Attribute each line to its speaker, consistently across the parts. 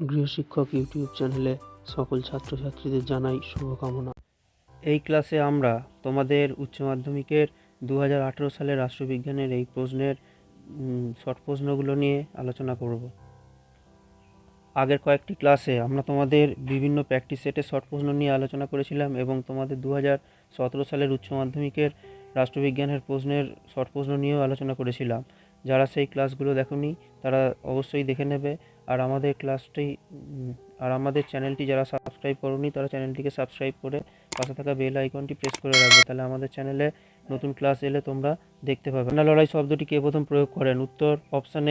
Speaker 1: গৃহশিক্ষক YouTube চ্যানেলে সকল ছাত্রছাত্রীদের জানাই শুভকামনা। এই ক্লাসে আমরা তোমাদের উচ্চ মাধ্যমিকের দু সালের রাষ্ট্রবিজ্ঞানের এই প্রশ্নের শর্ট প্রশ্নগুলো নিয়ে আলোচনা করব। আগের কয়েকটি ক্লাসে আমরা তোমাদের বিভিন্ন প্র্যাকটিস সেটের শর্ট প্রশ্ন নিয়ে আলোচনা করেছিলাম এবং তোমাদের দু হাজার সতেরো সালের উচ্চ মাধ্যমিকের রাষ্ট্রবিজ্ঞানের প্রশ্নের শর্ট প্রশ্ন নিয়েও আলোচনা করেছিলাম। যারা সেই ক্লাসগুলো দেখোনি, তারা অবশ্যই দেখে নেবে। আর আমাদের ক্লাসটি আর আমাদের চ্যানেলটি যারা সাবস্ক্রাইব করোনি, তারা চ্যানেলটিকে সাবস্ক্রাইব করে পাশে থাকা বেল আইকনটি প্রেস করে রাখবে। তাহলে আমাদের চ্যানেলে নতুন ক্লাস এলে তোমরা দেখতে পাবে। না লড়াই শব্দটি কে প্রথম প্রয়োগ করেন? উত্তর অপশান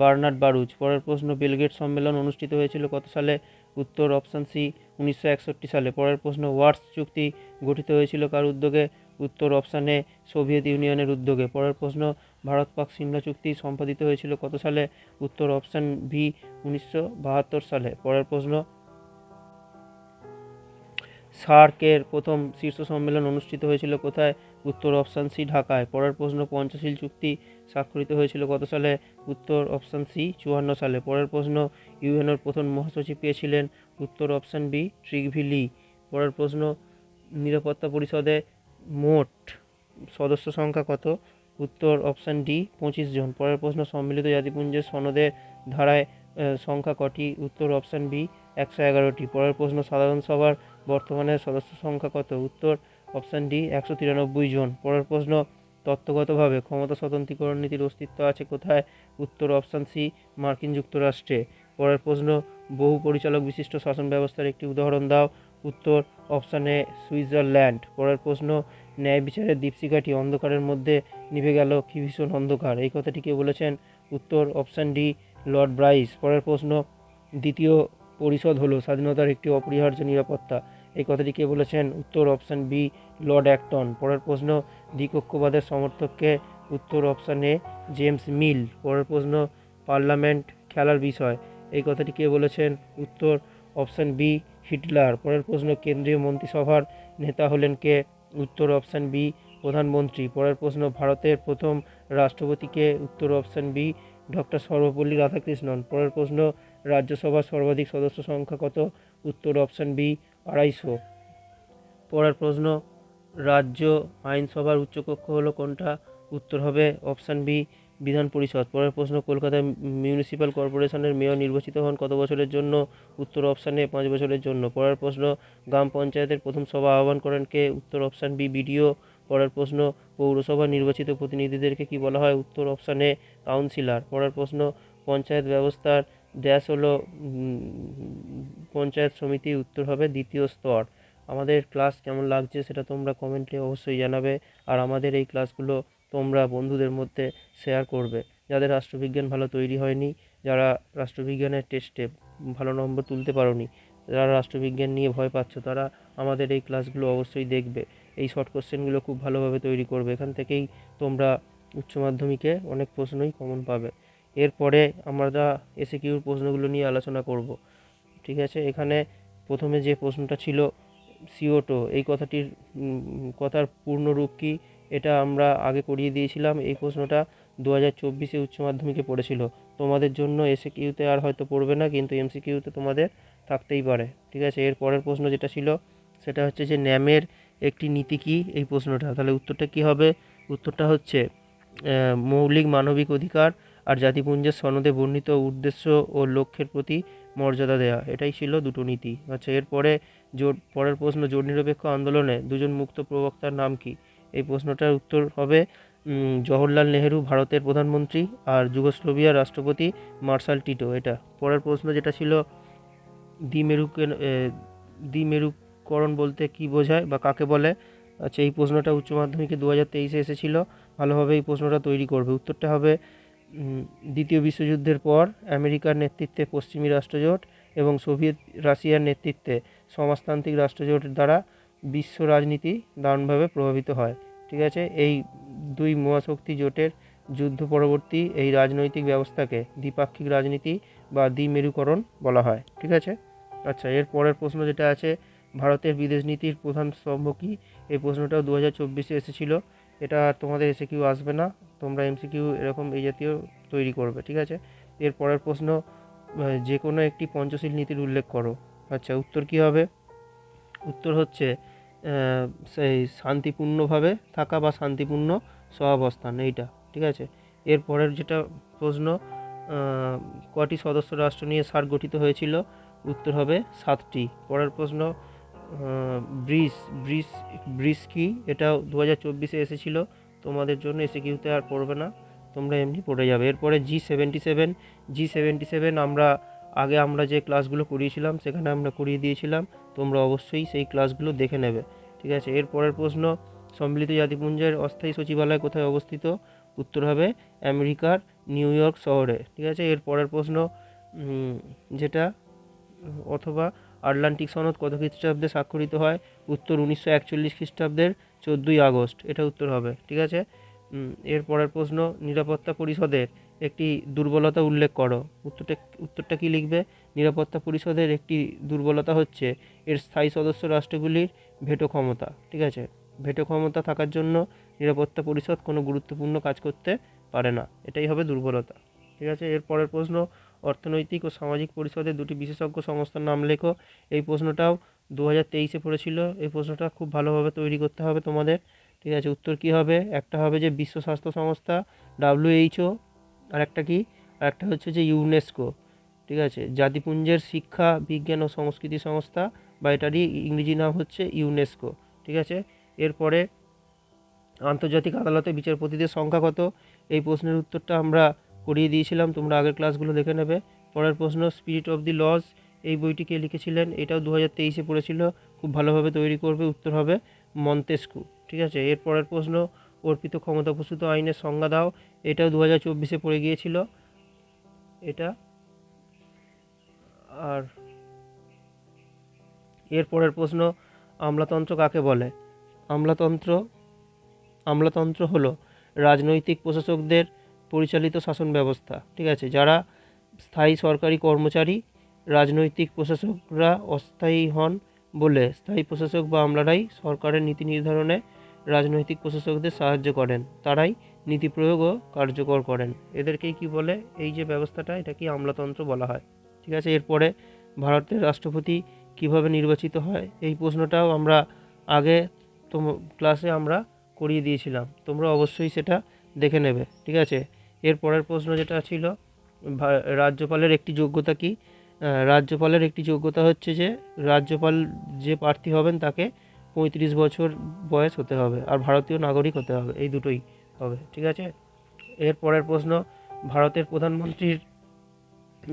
Speaker 1: বার্নার্ড বারুজ। পরের প্রশ্ন বিলগেট সম্মেলন অনুষ্ঠিত হয়েছিল কত সালে? উত্তর অপশান সি, উনিশশো একষট্টি সালে। পরের প্রশ্ন ওয়ার্স চুক্তি গঠিত হয়েছিল কার উদ্যোগে? উত্তর অপশানে সোভিয়েত ইউনিয়নের উদ্যোগে। পরের প্রশ্ন, ভারত পাক সিমলা চুক্তি সম্পাদিত হয়েছিল কত সালে? উত্তর অপশান ভি উনিশশো বাহাত্তর সালে। পরের প্রশ্ন, সার্কের প্রথম শীর্ষ সম্মেলন অনুষ্ঠিত হয়েছিল কোথায়? উত্তর অপশান সি, ঢাকায়। পরের প্রশ্ন পঞ্চশীল চুক্তি স্বাক্ষরিত হয়েছিল কত সালে? উত্তর অপশান সি, চুয়ান্ন সালে। পরের প্রশ্ন, ইউএনওর প্রথম মহাসচিব কে ছিলেন? উত্তর অপশান বি ট্রিগভিলি পরের প্রশ্ন, নিরাপত্তা পরিষদে মোট সদস্য সংখ্যা কত? উত্তর অপশান ডি পঁচিশ জন। পরের প্রশ্ন, সম্মিলিত জাতিপুঞ্জের সনদের ধারায় সংখ্যা কটি? উত্তর অপশান বি একশো এগারোটি। পরের প্রশ্ন, সাধারণ সভার বর্তমানে সদস্য সংখ্যা কত? উত্তর অপশান ডি একশো তিরানব্বই জন। পরের প্রশ্ন, তত্ত্বগতভাবে ক্ষমতা স্বতন্ত্রীকরণ নীতির অস্তিত্ব আছে কোথায়? উত্তর অপশান সি মার্কিন যুক্তরাষ্ট্রে। পরের প্রশ্ন বহু পরিচালক বিশিষ্ট শাসন ব্যবস্থার একটি উদাহরণ দাও। উত্তর অপশানে সুইজারল্যান্ড। পরের প্রশ্ন, ন্যায় বিচারের দীপশিকাটি অন্ধকারের মধ্যে নিভে গেল কি ভীষণ অন্ধকার? এই কথাটি কে বলেছেন? উত্তর অপশান ডি, লর্ড ব্রাইস। পরের প্রশ্ন, দ্বিতীয় পরিষদ হলো স্বাধীনতার একটি অপরিহার্য নিরাপত্তা। এই কথাটি কে বলেছেন? উত্তর অপশান বি, লর্ড অ্যাক্টন। পরের প্রশ্ন দ্বিকক্ষবাদের সমর্থককে? উত্তর অপশান এ, জেমস মিল। পরের প্রশ্ন, পার্লামেন্ট খেলার বিষয়। এই কথাটি কে বলেছেন? উত্তর অপশান বি হিটলার। পরের প্রশ্ন, কেন্দ্রীয় মন্ত্রিসভার নেতা হলেন কে? উত্তর অপশান বি, প্রধানমন্ত্রী। পরের প্রশ্ন, ভারতের প্রথম রাষ্ট্রপতিকে উত্তর option B, doctor Sarvepalli Radhakrishnan. পরের প্রশ্ন, রাজ্যসভার সর্বাধিক সদস্য সংখ্যা কত? উত্তর অপশান বি, আড়াইশো। পরের প্রশ্ন, রাজ্য আইনসভার উচ্চকক্ষ হলো কোনটা? উত্তর হবে অপশান বি বিধান পরিষদ। পরের প্রশ্ন কলকাতা মিউনিসিপ্যাল কর্পোরেশনের মেয়র নির্বাচিত হন কত বছরের জন্য? উত্তর অপশানে পাঁচ বছরের জন্য। পরের প্রশ্ন, গ্রাম পঞ্চায়েতের প্রথম সভা আহ্বান করেন কে? উত্তর অপশান বি বিডিও পরের প্রশ্ন, পৌরসভা নির্বাচিত প্রতিনিধিদেরকে কি বলা হয়? উত্তর অপশানে কাউন্সিলর পরের প্রশ্ন, পঞ্চায়েত ব্যবস্থার ড্যাশ হলো পঞ্চায়েত সমিতি, উত্তর হবে দ্বিতীয় স্তর। আমাদের ক্লাস কেমন লাগছে সেটা তোমরা কমেন্টে অবশ্যই জানাবে। আর আমাদের এই ক্লাসগুলো তোমরা বন্ধুদের মধ্যে শেয়ার করবে। যাদের রাষ্ট্রবিজ্ঞান ভালো তৈরি হয়নি, যারা রাষ্ট্রবিজ্ঞানের টেস্টে ভালো নম্বর তুলতে পারোনি, যারা রাষ্ট্রবিজ্ঞান নিয়ে ভয় পাচ্ছ, তারা আমাদের এই ক্লাসগুলো অবশ্যই দেখবে। এই শর্ট কোশ্চেনগুলো খুব ভালোভাবে তৈরি করবে। এখান থেকেই তোমরা উচ্চ মাধ্যমিকে অনেক প্রশ্নই কমন পাবে। এরপরে আমরা এসে কিউর প্রশ্নগুলো নিয়ে আলোচনা করব। ঠিক আছে? এখানে প্রথমে যে প্রশ্নটা ছিল, সিওটো এই কথাটির কথার পূর্ণরূপ কী? এটা আমরা আগে করিয়ে দিয়েছিলাম। এই প্রশ্নটা দু হাজার চব্বিশে উচ্চ মাধ্যমিকে পড়েছিল। তোমাদের জন্য এসে কিউতে আর হয়তো পড়বে না, কিন্তু এমসি কিউতে তোমাদের থাকতেই পারে। ঠিক আছে? এর পরের প্রশ্ন যেটা ছিল, সেটা হচ্ছে যে ন্যামের একটি নীতি কী? এই প্রশ্নটা। তাহলে উত্তরটা কী হবে? উত্তরটা হচ্ছে মৌলিক মানবিক অধিকার আর জাতিপুঞ্জের সনদে বর্ণিত উদ্দেশ্য ও লক্ষ্যের প্রতি মর্যাদা দেওয়া এটাই ছিল দুটো নীতি। আচ্ছা এরপরে জোট পরের প্রশ্ন জোট নিরপেক্ষ আন্দোলনে দুজন মুক্ত প্রবক্তার নাম কি? প্রশ্নটার উত্তর হবে জওহরলাল নেহেরু ভারতের প্রধানমন্ত্রী আর যুগোস্লোভিয়ার রাষ্ট্রপতি মার্শাল টিটো। এটা পরের প্রশ্ন যেটা ছিল দ্বিমেরুকে দ্বিমেরুকরণ বলতে কি বোঝায় বা কাকে বলে? আচ্ছা এই প্রশ্নটা উচ্চ মাধ্যমিকে দু হাজার তেইশে এসেছিল, ভালোভাবে এই প্রশ্নটা তৈরি করবে। উত্তরটা হবে দ্বিতীয় বিশ্বযুদ্ধের পর আমেরিকার নেতৃত্বে পশ্চিমী রাষ্ট্রজোট এবং সোভিয়েত রাশিয়ার নেতৃত্বে সমাজতান্ত্রিক রাষ্ট্রজোটের দ্বারা বিশ্ব রাজনীতি দারুণভাবে প্রভাবিত হয়, ঠিক আছে? এই দুই মহাশক্তি জোটের যুদ্ধ পরবর্তী এই রাজনৈতিক ব্যবস্থাকে দ্বিপাক্ষিক রাজনীতি বা দ্বিমেরুকরণ বলা হয়, ঠিক আছে? আচ্ছা এর পরের প্রশ্ন যেটা আছে, ভারতের বিদেশ নীতির প্রধান স্তম্ভ কী? এই প্রশ্নটাও দু হাজার চব্বিশে এসেছিল, এটা তোমাদের এসে কিউ আসবে না, তোমরা এমসিকিউ এরকম এই জাতীয় তৈরি করবে, ঠিক আছে? এর পরের প্রশ্ন যে কোনো একটি পঞ্চশীল নীতির উল্লেখ করো। আচ্ছা উত্তর কী হবে? উত্তর হচ্ছে সেই শান্তিপূর্ণভাবে থাকা বা শান্তিপূর্ণ সহাবস্থান, এইটা, ঠিক আছে? এরপরের যেটা প্রশ্ন কটি সদস্য রাষ্ট্র নিয়ে সার্ক গঠিত হয়েছিল? উত্তর হবে সাতটি। পরের প্রশ্ন ব্রিজ ব্রিজ ব্রিজ কি? এটাও দু হাজার চব্বিশে এসেছিল, তোমাদের জন্য এসে কিউতে আর পড়বে না, তোমরা এমনি পড়ে যাবে। এরপরে G seventy seven, G seventy seven আমরা, আগে আমরা যে ক্লাসগুলো করিয়েছিলাম, সেখানে আমরা করিয়ে দিয়েছিলাম তোমরা অবশ্যই সেই ক্লাসগুলো দেখে নেবে। ঠিক আছে? এর পরের প্রশ্ন, সম্মিলিত জাতিপুঞ্জের অস্থায়ী সচিবালয় কোথায় অবস্থিত? উত্তর হবে আমেরিকার নিউ ইয়র্ক শহরে। ঠিক আছে? এর পরের প্রশ্ন যেটা অথবা আটলান্টিক সনদ কত খ্রিস্টাব্দে স্বাক্ষরিত হয়? উত্তর উনিশশো একচল্লিশ খ্রিস্টাব্দের চোদ্দোই আগস্ট। এটা উত্তর হবে। ঠিক আছে? এর পরের প্রশ্ন, নিরাপত্তা পরিষদের একটি দুর্বলতা উল্লেখ করো। উত্তরটা উত্তরটা কী লিখবে? নিরাপত্তা পরিষদের একটি দুর্বলতা হচ্ছে এর স্থায়ী সদস্য রাষ্ট্রগুলির ভেটো ক্ষমতা, ঠিক আছে? ভেটো ক্ষমতা থাকার জন্য নিরাপত্তা পরিষদ কোনো গুরুত্বপূর্ণ কাজ করতে পারে না, এটাই হবে দুর্বলতা, ঠিক আছে? এর পরের প্রশ্ন, অর্থনৈতিক ও সামাজিক পরিষদের দুটি বিশেষজ্ঞ সংস্থার নাম লেখো। এই প্রশ্নটাও দু হাজার তেইশে পড়েছিল, এই প্রশ্নটা খুব ভালোভাবে তৈরি করতে হবে তোমাদের, ঠিক আছে? উত্তর কী হবে? একটা হবে যে বিশ্ব স্বাস্থ্য সংস্থা ডাব্লিউএইচও আর একটা কি? আর একটা হচ্ছে যে ইউনেস্কো। ঠিক আছে? জাতিপুঞ্জের শিক্ষা, বিজ্ঞান ও সংস্কৃতি সংস্থা, বা এটারই ইংরেজি নাম হচ্ছে ইউনেস্কো, ঠিক আছে? এরপরে আন্তর্জাতিক আদালতে বিচারপতিদের সংখ্যা কত? এই প্রশ্নের উত্তরটা আমরা করিয়ে দিয়েছিলাম, তোমরা আগের ক্লাসগুলো দেখে নেবে। পরের প্রশ্ন স্পিরিট অফ দি লজ এই বইটি কে লিখেছিলেন? এটাও দু হাজার তেইশে পড়েছিল, খুব ভালোভাবে তৈরি করবে, উত্তর হবে মন্তেস্কু, ঠিক আছে? এর পরের প্রশ্ন, অর্পিত ক্ষমতা প্রসূত আইনের সংজ্ঞা দাও, এটাও দু হাজার চব্বিশে পড়ে গিয়েছিল। এটা আর এর পরের প্রশ্ন, আমলাতন্ত্র কাকে বলে? আমলাতন্ত্র আমলাতন্ত্র হলো রাজনৈতিক প্রশাসকদের পরিচালিত শাসন ব্যবস্থা, ঠিক আছে? যারা স্থায়ী সরকারি কর্মচারী, রাজনৈতিক প্রশাসকরা অস্থায়ী হন বলে স্থায়ী প্রশাসক বা আমলারাই সরকারের নীতি নির্ধারণে রাজনৈতিক প্রশাসকদের সাহায্য করেন, তারাই নীতি প্রয়োগও কার্যকর করেন। এদেরকেই কি বলে? এই যে ব্যবস্থাটা এটাকে আমলাতন্ত্র বলা হয়। ঠিক আছে, এরপরে ভারতের রাষ্ট্রপতি কীভাবে নির্বাচিত হয়? এই প্রশ্নটাও আমরা আগে তোম ক্লাসে আমরা করিয়ে দিয়েছিলাম। তোমরা অবশ্যই সেটা দেখে নেবে, ঠিক আছে? এর পরের প্রশ্ন যেটা ছিল রাজ্যপালের একটি যোগ্যতা কি? রাজ্যপালের একটি যোগ্যতা হচ্ছে যে, রাজ্যপাল যে প্রার্থী হবেন তাকে পঁয়ত্রিশ বছর বয়স হতে হবে আর ভারতীয় নাগরিক হতে হবে, এই দুটোই হবে, ঠিক আছে? এর পরের প্রশ্ন, ভারতের প্রধানমন্ত্রীর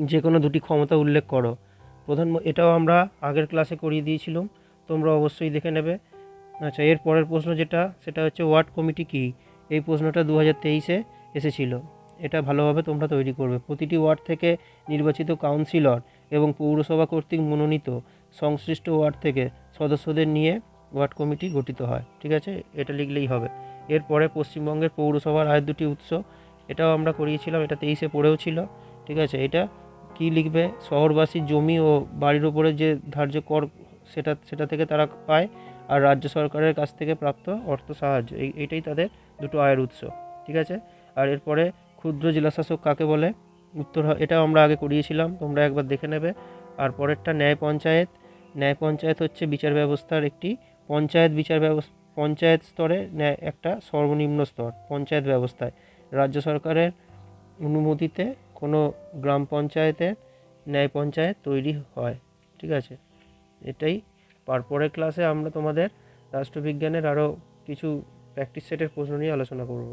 Speaker 1: যে কোনো দুটি ক্ষমতা উল্লেখ করো। প্রধান এটাও আমরা আগের ক্লাসে করিয়ে দিয়েছিলাম। তোমরা অবশ্যই দেখে নেবে। আচ্ছা এর পরের প্রশ্ন যেটা, সেটা হচ্ছে ওয়ার্ড কমিটি কি? এই প্রশ্নটা দু হাজার তেইশে এসেছিল। এটা ভালোভাবে তোমরা তৈরি করবে। প্রতিটি ওয়ার্ড থেকে নির্বাচিত কাউন্সিলর এবং পৌরসভা কর্তৃক মনোনীত সংশ্লিষ্ট ওয়ার্ড থেকে সদস্যদের নিয়ে ওয়ার্ড কমিটি গঠিত হয়। ঠিক আছে? এটা লিখলেই হবে। এরপরে পশ্চিমবঙ্গের পৌরসভার আয়ের দুটি উৎস, এটাও আমরা করিয়েছিলাম। এটা তেইশে পড়েও ছিল। ঠিক আছে? এটা কি লিখবে? শহরবাসীর জমি ও বাড়ির উপরে যে ধার্য কর, সেটা সেটা থেকে তারা পায় আর রাজ্য সরকারের কাছ থেকে প্রাপ্ত অর্থ সাহায্য। এই, এইটাই তাদের দুটো আয়ের উৎস, ঠিক আছে? আর এরপরে ক্ষুদ্র জেলাশাসক কাকে বলে? উত্তর এটাও আমরা আগে করিয়েছিলাম, তোমরা একবার দেখে নেবে। আর পরেরটা ন্যায় পঞ্চায়েত। ন্যায় পঞ্চায়েত হচ্ছে বিচার ব্যবস্থার একটি পঞ্চায়েত বিচার ব্যবস্থা, পঞ্চায়েত স্তরে ন্যায়, একটা সর্বনিম্ন স্তর, পঞ্চায়েত ব্যবস্থায়। রাজ্য সরকারের অনুমতিতে কোনো গ্রাম পঞ্চায়েতে ন্যায় পঞ্চায়েত তৈরি হয়, ঠিক আছে? এটাই। পরের ক্লাসে আমরা তোমাদের রাষ্ট্রবিজ্ঞানের আরও কিছু প্র্যাকটিস সেটের প্রশ্ন নিয়ে আলোচনা করব।